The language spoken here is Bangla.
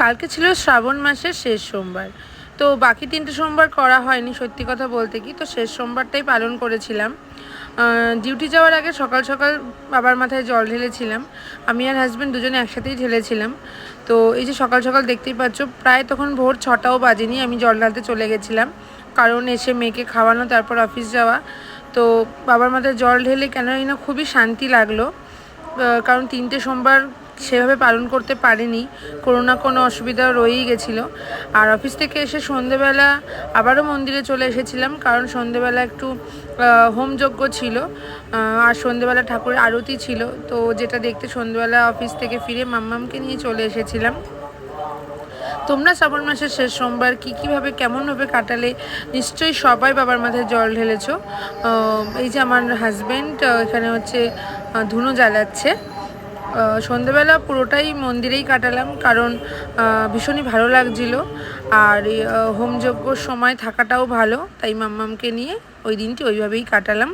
কালকে ছিল শ্রাবণ মাসের শেষ সোমবার। তো বাকি তিনটে সোমবার করা হয়নি, সত্যি কথা বলতে কি। তো শেষ সোমবারটাই পালন করেছিলাম। ডিউটি যাওয়ার আগে সকাল সকাল বাবার মাথায় জল ঢেলেছিলাম। আমি আর হাজব্যান্ড দুজনে একসাথেই ঢেলেছিলাম। তো এই যে সকাল সকাল দেখতেই পাচ্ছ, প্রায় তখন ভোর ছটাও বাজেনি, আমি জল ঢালতে চলে গেছিলাম। কারণ এসে মেয়েকে খাওয়ানো, তারপর অফিস যাওয়া। তো বাবার মাথায় জল ঢেলে কেন জানি না খুবই শান্তি লাগল। কারণ তিনটে সোমবার সেভাবে পালন করতে পারেনি। কোনো না কোনো অসুবিধা রয়েই গেছিল। আর অফিস থেকে এসে সন্ধেবেলা আবারও মন্দিরে চলে এসেছিলাম, কারণ সন্ধেবেলা একটু হোমযজ্ঞ ছিল। আর সন্ধেবেলা ঠাকুরের আরতি ছিল। তো যেটা দেখতে সন্ধেবেলা অফিস থেকে ফিরে মাম্মামকে নিয়ে চলে এসেছিলাম। তোমরা শ্রাবণ মাসের শেষ সোমবার কী কীভাবে কেমনভাবে কাটালে? নিশ্চয়ই সবাই বাবার মাথায় জল ঢেলেছ। এই যে আমার হাজব্যান্ড এখানে হচ্ছে ধুনো জ্বালাচ্ছে। আহ, সন্ধেবেলা পুরোটাই মন্দিরেই কাটালাম কারণ ভীষণই ভালো লাগছিল। আর হোমযজ্ঞর সময় থাকাটাও ভালো। তাই মাম্মামকে নিয়ে ওই দিনটি ওইভাবেই কাটালাম।